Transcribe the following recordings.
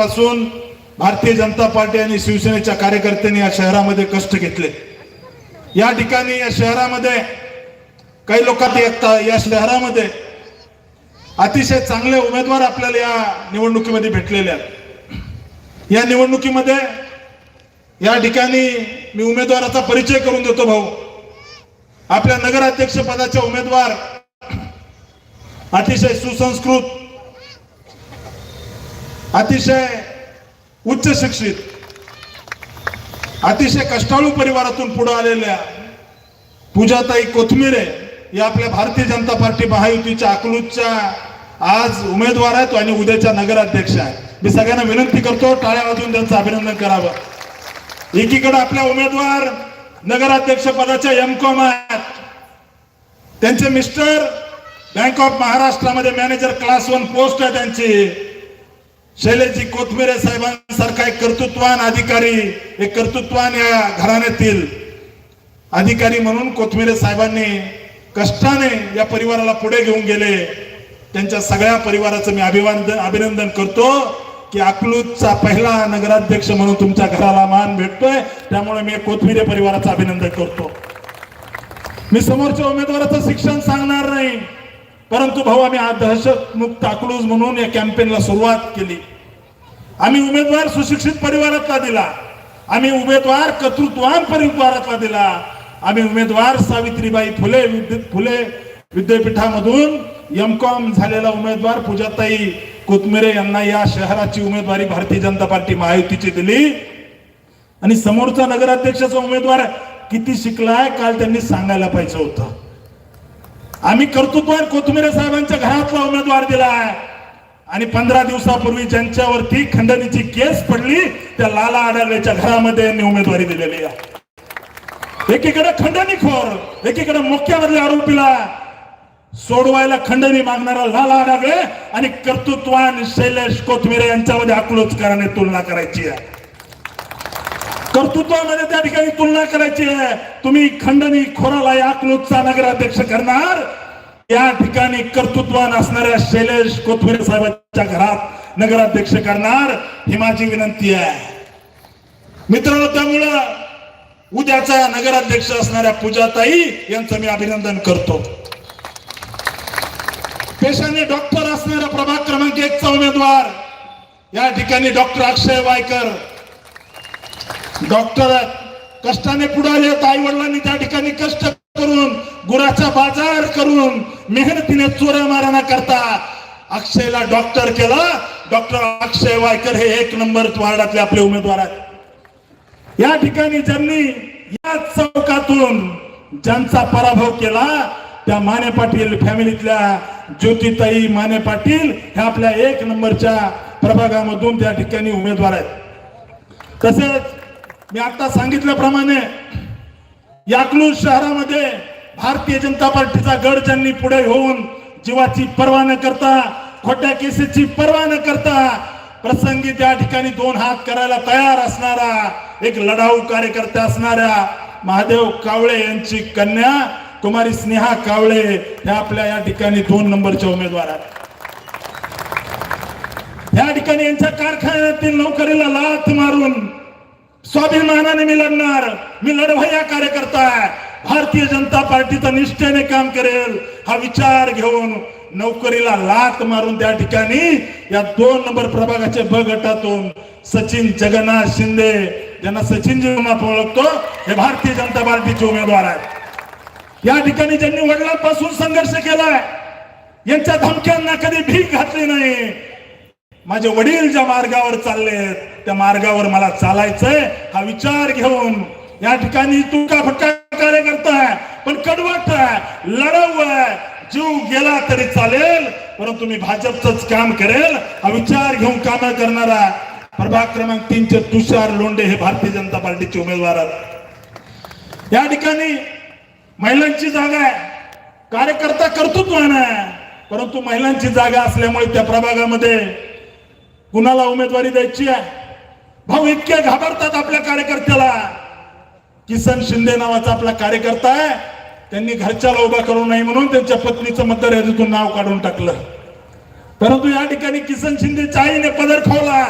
दिवसापासून भारतीय जनता पार्टी आणि शिवसेनेच्या कार्यकर्त्यांनी या शहरामध्ये कष्ट घेतले. या ठिकाणी या शहरामध्ये काही लोकात एकता या शहरामध्ये अतिशय चांगले उमेदवार आपल्याला या निवडणुकीमध्ये भेटलेले आहेत. या निवडणुकीमध्ये या ठिकाणी मी उमेदवाराचा परिचय करून देतो भाऊ. आपल्या नगराध्यक्ष पदाचे उमेदवार अतिशय सुसंस्कृत अतिशय उच्च शिक्षित अतिशय कष्टाळू परिवारातून पुढे आलेल्या पूजाताई कोथमिरे या आपल्या भारतीय जनता पार्टी महायुतीच्या अकलूजच्या आज उमेदवार आहेत आणि उद्याच्या नगराध्यक्ष आहेत. मी सगळ्यांना विनंती करतो टाळ्या वाजून त्यांचं अभिनंदन करावं. एकीकडे आपल्या उमेदवार नगराध्यक्ष पदाच्या एम कॉम आहेत. त्यांचे मिस्टर बँक ऑफ महाराष्ट्रामध्ये मॅनेजर क्लास वन पोस्ट आहे त्यांची. शैलेशजी कोथमिरे साहेबांसारखा एक कर्तृत्वान अधिकारी एक कर्तृत्वान या घराण्यातील अधिकारी म्हणून कोथमिरे साहेबांनी कष्टाने या परिवाराला पुढे घेऊन गेले. त्यांच्या सगळ्या परिवाराचं मी अभिवादन अभिनंदन करतो की अकलूजचा पहिला नगराध्यक्ष म्हणून तुमच्या घराला मान भेटतोय. त्यामुळे मी कोथमिरे परिवाराचं अभिनंदन करतो. मी समोरच्या उमेदवाराचं शिक्षण सांगणार नाही. परंतु भाऊ आम्ही आज दहशत मुक्त अकलूज म्हणून या कॅम्पेनला सुरुवात केली. आम्ही उमेदवार सुशिक्षित परिवारातला दिला. आम्ही उमेदवार कर्तृत्वान परिवारातला दिला. आम्ही उमेदवार सावित्रीबाई फुले फुले विद्यापीठामधून एम कॉम झालेला उमेदवार पूजाताई कोथमिरे यांना या शहराची उमेदवारी भारतीय जनता पार्टी महायुतीची दिली. आणि समोरचा नगराध्यक्षाचा उमेदवार किती शिकलाय काल त्यांनी सांगायला पाहिजे होतं. आम्ही कर्तृत्वान कोथमिरे साहेबांच्या घरातला उमेदवार दिलाय. आणि पंधरा दिवसापूर्वी ज्यांच्यावरती खंडणीची केस पडली त्या लाला आडालेच्या घरामध्ये यांनी उमेदवारी दिलेली आहे. एकीकडे खंडणीखोर एकीकडे मुख्यामधल्या आरोपीला सोडवायला खंडणी मागणारा लाला आडावे आणि कर्तृत्वान शैलेश कोथमिरे यांच्यामध्ये अकलूजकराने तुलना करायची आहे. कर्तृत्वामध्ये त्या ठिकाणी तुलना करायची आहे. तुम्ही खंडणी खोराला या अकलूजचा नगराध्यक्ष करणार या ठिकाणी कर्तृत्वान असणाऱ्या शैलेश कोथमिरे साहेबांच्या घरात नगराध्यक्ष करणार ही माझी विनंती आहे. मित्रांनो त्यामुळं उद्याचा नगराध्यक्ष असणाऱ्या पूजाताई यांचं मी अभिनंदन करतो. पेशाने डॉक्टर असणाऱ्या प्रभाग क्रमांक एकचा उमेदवार या ठिकाणी डॉक्टर अक्षय वायकर. डॉक्टर कष्टाने पुढे आले आई वडिलांनी त्या ठिकाणी कष्ट करून गुराचा बाजार करून मेहनतीने चोऱ्या मारा करता अक्षयला डॉक्टर केला. डॉक्टर अक्षय वायकर हे एक नंबर वार्डातले आपले उमेदवार आहेत. या ठिकाणी ज्यांनी या चौकातून ज्यांचा पराभव केला त्या माने पाटील फॅमिलीतल्या ज्योतिताई माने पाटील ह्या आपल्या एक नंबरच्या प्रभागामधून त्या ठिकाणी उमेदवार आहेत. तसेच मी आता सांगितल्याप्रमाणे याकलूज शहरामध्ये भारतीय जनता पार्टीचा गड ज्यांनी पुढे होऊन जीवाची पर्वा न करता खोट्या केसेसची पर्वा न करता प्रसंगी त्या ठिकाणी दोन हात करायला तयार असणारा एक लढाऊ कार्यकर्ता असणाऱ्या महादेव कावळे यांची कन्या कुमारी स्नेहा कावळे ह्या आपल्या या ठिकाणी दोन नंबरच्या उमेदवार आहेत. या ठिकाणी यांच्या कारखान्यातील नोकरीला लाथ मारून स्वाभिमानाने मी लढणार. मी लढवया कार्यकर्ता आहे. भारतीय जनता पार्टीचा निष्ठेने काम करेल हा विचार घेऊन नोकरीला लात मारून त्या ठिकाणी या दोन नंबर प्रभागाच्या ब गटातून सचिन जगन्नाथ शिंदे ज्यांना सचिन म्हणून ओळखतो हे भारतीय जनता पार्टीचे उमेदवार आहेत. या ठिकाणी ज्यांनी वडिलांपासून संघर्ष केलाय यांच्या धमक्यांना कधी भीक घातली नाही. माझे वडील ज्या मार्गावर चालले त्या मार्गावर मला चालायचंय हा विचार घेऊन या ठिकाणी तू का फटका कार्यकर्ता आहे पण कडवट आहे लढव आहे. जीव गेला तरी चालेल परंतु मी भाजपच काम करेल हा विचार घेऊन काम करणारा प्रभाग क्रमांक तीनचे तुषार लोंडे हे भारतीय जनता पार्टीचे उमेदवार आहेत. या ठिकाणी महिलांची जागा आहे. कार्यकर्ता कर्तृत्वान आहे. परंतु महिलांची जागा असल्यामुळे त्या प्रभागामध्ये कुणाला उमेदवारी द्यायची आहे? भाऊ इतके घाबरतात आपल्या कार्यकर्त्याला. किसन शिंदे नावाचा आपला कार्यकर्ता आहे. त्यांनी घरच्याला उभा करू नये म्हणून त्यांच्या पत्नीचं मतदार यादीतून नाव काढून टाकलं. परंतु या ठिकाणी किसन शिंदेच्या आईने पदर खावला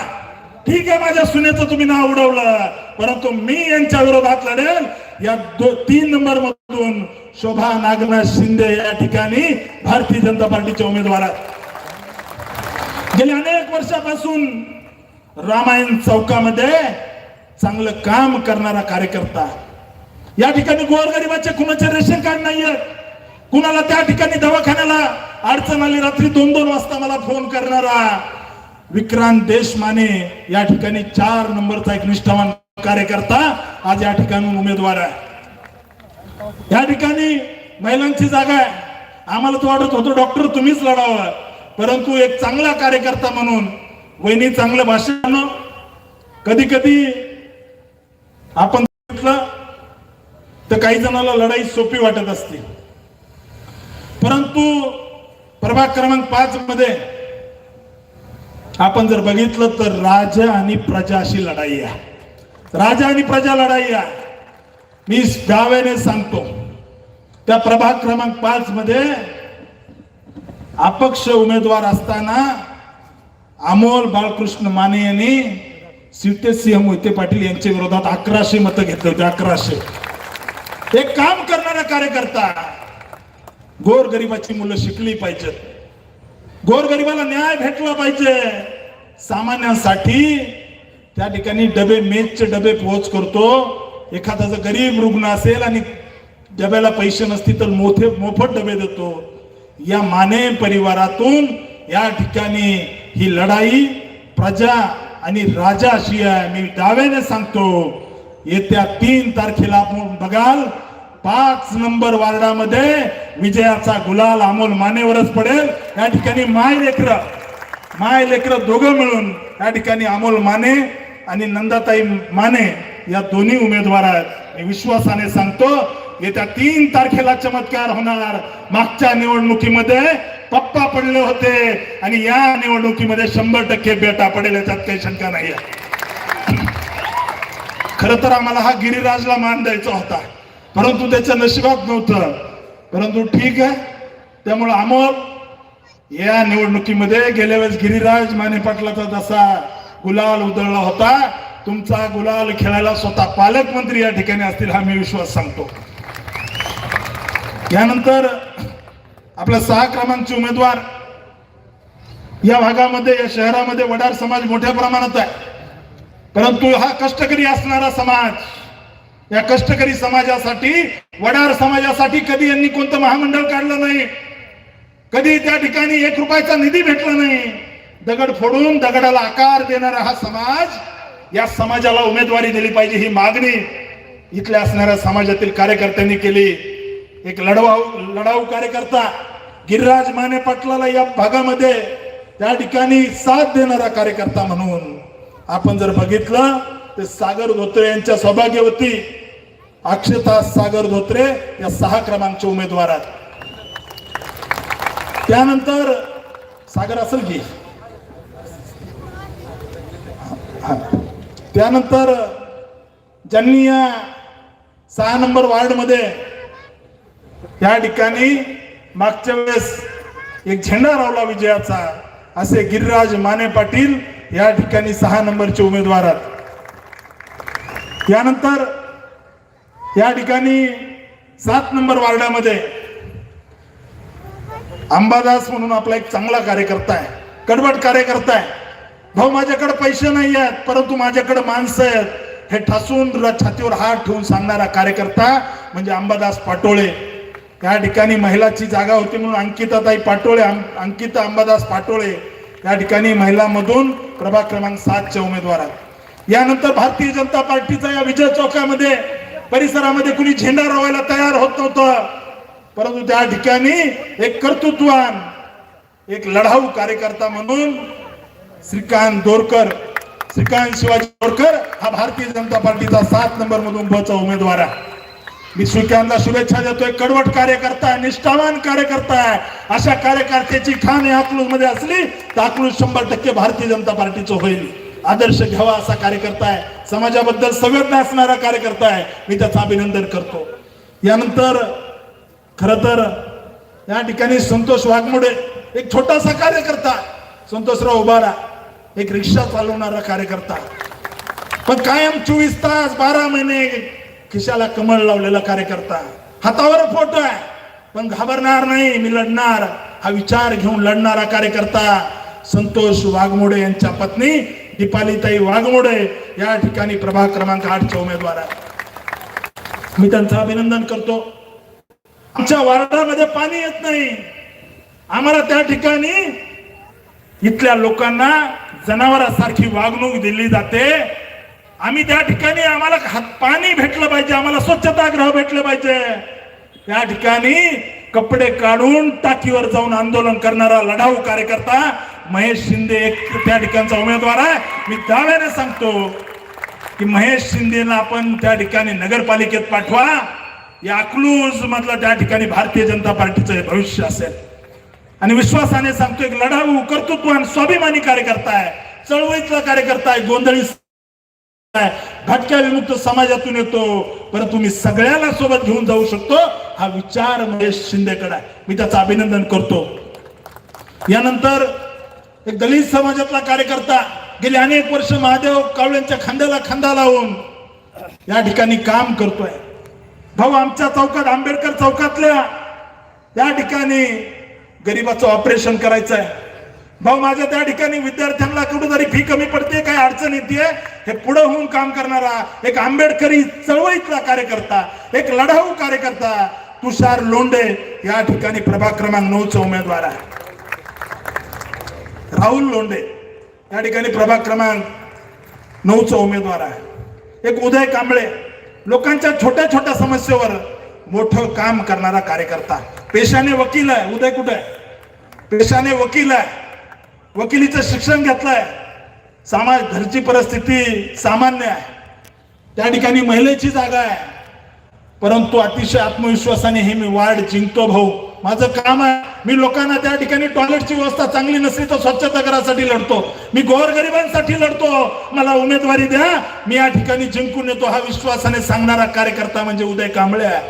ठीक आहे माझ्या सुनेचं तुम्ही नाव उडवलं. परंतु मी यांच्या विरोधात लढेल. या दो तीन नंबर मधून शोभा नागनाथ शिंदे या ठिकाणी भारतीय जनता पार्टीचे उमेदवार आहेत. गेल्या अनेक वर्षापासून रामायण चौकामध्ये चांगलं काम करणारा कार्यकर्ता या ठिकाणी गोरगरिबाचे कुणाचे रेशन कार्ड नाहीये. कुणाला त्या ठिकाणी दवाखान्याला अडचण आली रात्री दोन दोन वाजता मला फोन करणारा विक्रांत देशमाने या ठिकाणी चार नंबरचा एक निष्ठावान कार्यकर्ता आज या ठिकाणी उमेदवार आहे. या ठिकाणी महिलांची जागा आहे. आम्हाला तो वाटत होतो डॉक्टर तुम्हीच लढावं. परंतु एक चांगला कार्यकर्ता म्हणून वहिनी चांगलं भाषण कधी कधी आपण तर काही जणांना लढाई सोपी वाटत असते. परंतु प्रभाग क्रमांक पाच मध्ये आपण जर बघितलं तर राजा आणि प्रजा अशी लढाई आहे. राजा आणि प्रजा लढाई आहे. मी डाव्याने सांगतो. त्या प्रभाग क्रमांक पाच मध्ये अपक्ष उमेदवार असताना अमोल बाळकृष्ण माने यांनी सिंह मोहिते पाटील यांच्या विरोधात अकराशे मतं घेतले होते अकराशे. एक काम करणारा कार्यकर्ता गोरगरिबाची मुलं शिकली पाहिजेत. गोरगरिबाला न्याय भेटला पाहिजे. सामान्यांसाठी त्या ठिकाणी डबे मेजचे डबे पोहोच करतो. एखादा जर गरीब रुग्ण असेल आणि डब्याला पैसे नसतील तर मोठे मोफत डबे देतो. या माने परिवारातून या ठिकाणी ही लढाई प्रजा आणि राजा अशी आहे मी डाव्याने सांगतो. येत्या तीन तारखेला आपण बघाल पाच नंबर वार्डामध्ये विजयाचा गुलाल अमोल मानेवरच पडेल. या ठिकाणी माय लेकर माय लेकर दोघं मिळून या ठिकाणी अमोल माने आणि नंदाताई माने या दोन्ही उमेदवार आहेत. मी विश्वासाने सांगतो येत्या तीन तारखेला चमत्कार होणार. मागच्या निवडणुकीमध्ये पप्पा पडले होते आणि या निवडणुकीमध्ये शंभर टक्के बेटा पडेल याच्यात काही शंका नाही खर तर आम्हाला हा गिरिराजला मान द्यायचा होता. परंतु त्याच्या नशिबात नव्हतं. परंतु ठीक आहे. त्यामुळे अमोल या निवडणुकीमध्ये गेल्या वेळेस गिरिराज माने पाटलाचा जसा गुलाल उधळला होता तुमचा गुलाल खेळायला स्वतः पालकमंत्री या ठिकाणी असतील हा मी विश्वास सांगतो. यानंतर आपल्या सहा क्रमांकचे उमेदवार या भागामध्ये या शहरामध्ये वडार समाज मोठ्या प्रमाणात आहे. परंतु हा कष्टकरी असणारा समाज या कष्टकरी समाजासाठी वडार समाजासाठी कधी यांनी कोणतं महामंडळ काढलं नाही? कधी त्या ठिकाणी एक रुपयाचा निधी भेटला नाही? दगड फोडून दगडाला आकार देणारा हा समाज या समाजाला उमेदवारी दिली पाहिजे ही मागणी इथल्या असणाऱ्या समाजातील कार्यकर्त्यांनी केली. एक लढवाऊ लढाऊ कार्यकर्ता गिरिराज माने पाटलाला या भागामध्ये त्या ठिकाणी साथ देणारा कार्यकर्ता म्हणून आपण जर बघितलं तर सागर धोत्रे यांच्या सौभाग्यवती अक्षता सागर धोत्रे या सहा क्रमांकचे उमेदवार आहेत. त्यानंतर सागर असेल की? त्यानंतर ज्यांनी या सहा नंबर वार्डमध्ये या ठिकाणी मागच्या वेळेस एक झेंडा रावला विजयाचा असे गिरिराज माने पाटील या ठिकाणी सहा नंबरचे उमेदवार आहेत. यानंतर या ठिकाणी सात नंबर वार्डामध्ये अंबादास म्हणून आपला एक चांगला कार्यकर्ता आहे कडवट कार्यकर्ता आहे. भाऊ माझ्याकडे पैसे नाही आहेत परंतु माझ्याकडे माणसं आहेत. हे ठासून छातीवर हात ठेवून सांगणारा कार्यकर्ता म्हणजे अंबादास पाटोळे. या ठिकाणी महिलाची जागा होती म्हणून अंकिताताई पाटोळे अंकिता अंबादास पाटोळे. या ठिकाणी महिलांमधून प्रभाग क्रमांक सातच्या उमेदवार आहेत यानंतर भारतीय जनता पार्टीचा या विजय चौकामध्ये परिसरामध्ये कुणी झेंडा रोवायला तयार होत नव्हतं. परंतु त्या ठिकाणी एक कर्तृत्वान एक लढाऊ कार्यकर्ता म्हणून श्रीकांत दोरकर श्रीकांत शिवाजी दोरकर हा भारतीय जनता पार्टीचा सात नंबर मधून बचा उमेदवार आहे. मी श्रीकांतला शुभेच्छा देतोय. कडवट कार्यकर्ता आहे निष्ठावान कार्यकर्ता आहे. अशा कार्यकर्त्याची खाण या मध्ये असली तर अकलूज शंभर टक्के भारतीय जनता पार्टीचं होईल. आदर्श घ्यावा असा कार्यकर्ता आहे. समाजाबद्दल संवेदना असणारा कार्यकर्ता आहे. मी त्याचं अभिनंदन करतो. यानंतर खर तर या ठिकाणी संतोष वाघमोडे एक छोटासा कार्यकर्ता संतोषराव उभारा एक रिक्षा चालवणारा कार्यकर्ता पण कायम चोवीस तास बारा महिने खिशाला कमळ लावलेला कार्यकर्ता. हातावर फोटो आहे. पण घाबरणार नाही मी लढणार. हा विचार घेऊन लढणारा कार्यकर्ता संतोष वाघमोडे यांच्या पत्नी दीपालीताई वाघमोडे या ठिकाणी प्रभाग क्रमांक आठचे उमेदवार आहे मी त्यांचं अभिनंदन करतो. आमच्या वार्डामध्ये पाणी येत नाही. आम्हाला त्या ठिकाणी इथल्या लोकांना जनावरासारखी वागणूक दिली जाते. आम्ही त्या ठिकाणी आम्हाला हात पाणी भेटलं पाहिजे आम्हाला स्वच्छतागृह भेटलं पाहिजे. त्या ठिकाणी कपडे काढून टाकीवर जाऊन आंदोलन करणारा लढाऊ कार्यकर्ता महेश शिंदे एक त्या ठिकाणचा उमेदवार आहे. मी दाव्याने सांगतो की महेश शिंदेला आपण त्या ठिकाणी नगरपालिकेत पाठवा. या अकलूज मधलं त्या ठिकाणी भारतीय जनता पार्टीचं हे भविष्य असेल. आणि विश्वासाने सांगतो एक लढाऊ कर्तृत्व स्वाभिमानी कार्यकर्ता आहे. चळवळीतला कार्यकर्ता आहे गोंधळी भटक्या विमुक्त समाजातून येतो. परंतु मी सगळ्याला सोबत घेऊन जाऊ शकतो. हा विचार महेश शिंदेकडे आहे. मी त्याचं अभिनंदन करतो. यानंतर एक दलित समाजातला कार्यकर्ता गेले अनेक वर्ष महादेव कावळ्यांच्या खांद्याला खांदा लावून या ठिकाणी काम करतोय. भाऊ आमच्या चौकात आंबेडकर चौकातल्या त्या ठिकाणी गरीबाचं ऑपरेशन करायचं आहे भाऊ माझ्या त्या ठिकाणी विद्यार्थ्यांना कुठेतरी फी कमी पडते काय अडचण येते? हे पुढे होऊन काम करणारा एक आंबेडकरी चळवळीतला कार्यकर्ता एक लढाऊ कार्यकर्ता तुषार लोंढे या ठिकाणी प्रभाग क्रमांक नऊचा उमेदवार आहे. राहुल लोंढे या ठिकाणी प्रभाग क्रमांक नऊचा उमेदवार आहे. एक उदय कांबळे लोकांच्या छोट्या छोट्या समस्येवर मोठं काम करणारा कार्यकर्ता. पेशाने वकील आहे. उदय कुठे पेशाने वकील आहे. वकिलीचं शिक्षण घेतलंय. समाज घरची परिस्थिती सामान्य आहे. त्या ठिकाणी महिलेची जागा आहे. परंतु अतिशय आत्मविश्वासाने हे मी वार्ड जिंकतो भाऊ. माझं काम आहे मी लोकांना त्या ठिकाणी टॉयलेटची व्यवस्था चांगली नसली तर स्वच्छता करासाठी लढतो. मी गोरगरिबांसाठी लढतो. मला उमेदवारी द्या. मी या ठिकाणी जिंकून येतो. हा विश्वासाने सांगणारा कार्यकर्ता म्हणजे उदय कांबळे आहे.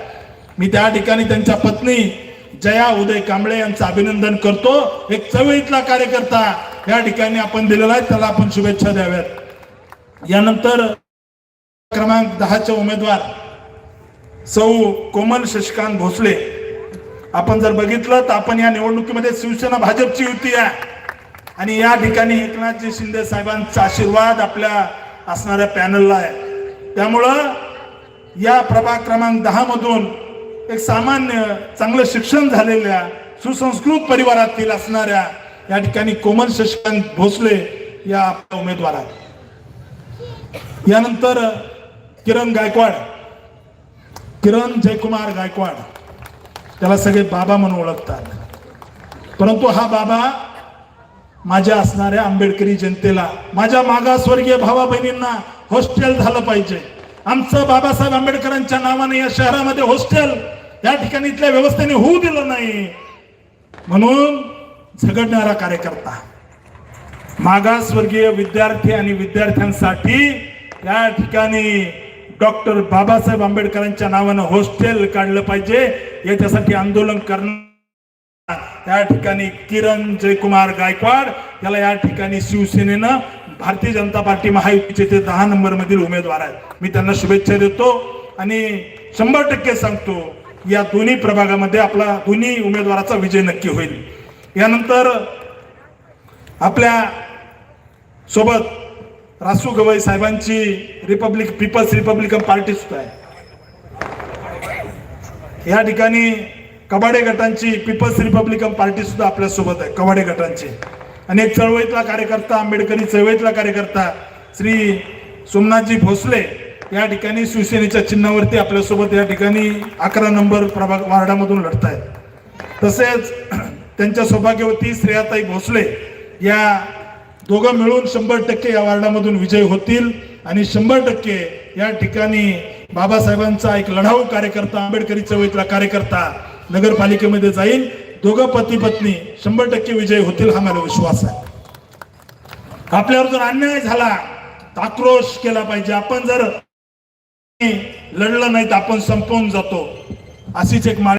मी त्या ठिकाणी त्यांच्या पत्नी जया उदय कांबळे यांचं अभिनंदन करतो. एक चवळीतला कार्यकर्ता या ठिकाणी आपण दिलेला आहे. त्याला आपण शुभेच्छा द्याव्यात. यानंतर क्रमांक दहाचे उमेदवार सौ कोमल शशिकांत भोसले. आपण जर बघितलं तर आपण या निवडणुकीमध्ये शिवसेना भाजपची युती आहे. आणि या ठिकाणी एकनाथजी शिंदे साहेबांचा आशीर्वाद आपल्या असणाऱ्या पॅनलला आहे. त्यामुळं या प्रभाग क्रमांक दहा मधून एक सामान्य चांगलं शिक्षण झालेल्या सुसंस्कृत परिवारातील असणाऱ्या या ठिकाणी कोमल शशिकांत भोसले या आपल्या उमेदवार आहेत यानंतर किरण गायकवाड. किरण जयकुमार गायकवाड. त्याला सगळे बाबा म्हणून ओळखतात. परंतु हा बाबा माझ्या असणाऱ्या आंबेडकरी जनतेला माझ्या मागासवर्गीय भावा बहिणींना हॉस्टेल झालं पाहिजे. आमचं बाबासाहेब आंबेडकरांच्या नावाने या शहरामध्ये हॉस्टेल या ठिकाणी इथल्या व्यवस्थेने होऊ दिलं नाही. म्हणून झगडणारा कार्यकर्ता मागासवर्गीय विद्यार्थी आणि विद्यार्थ्यांसाठी या ठिकाणी डॉक्टर बाबासाहेब आंबेडकरांच्या नावानं हॉस्टेल काढलं पाहिजे. याच्यासाठी आंदोलन करणार. या ठिकाणी किरण जयकुमार गायकवाड याला या ठिकाणी शिवसेनेनं भारतीय जनता पार्टी महायुतीचे ते दहा नंबर मधील उमेदवार आहेत. मी त्यांना शुभेच्छा देतो आणि शंभर टक्के सांगतो या दोन्ही प्रभागामध्ये आपला दोन्ही उमेदवाराचा विजय नक्की होईल. यानंतर आपल्यासोबत रासू गवई साहेबांची रिपब्लिक पीपल्स रिपब्लिकन पार्टी सुद्धा आहे. या ठिकाणी कबाडे गटांची पीपल्स रिपब्लिकन पार्टी सुद्धा आपल्यासोबत आहे कबाडे गटांची. आणि एक चळवळीतला कार्यकर्ता आंबेडकरी चळवळीतला कार्यकर्ता श्री सोमनाथजी भोसले या ठिकाणी शिवसेनेच्या चिन्हावरती आपल्यासोबत या ठिकाणी अकरा नंबर प्रभाग वार्डामधून लढत आहेत तसेच त्यांच्या सौभाग्यवती श्रेयाताई भोसले या दोघं मिळून शंभर टक्के या वार्डामधून विजय होतील आणि शंभर टक्के या ठिकाणी बाबासाहेबांचा एक लढाऊ कार्यकर्ता आंबेडकरी चळवळीतला कार्यकर्ता नगरपालिकेमध्ये जाईल. दोघं पती पत्नी शंभर टक्के विजय होतील हा मला विश्वास आहे. आपल्यावर जर अन्याय झाला तर आक्रोश केला पाहिजे. आपण जर लढलं नाही तर आपण संपवून जातो. अशीच एक माळ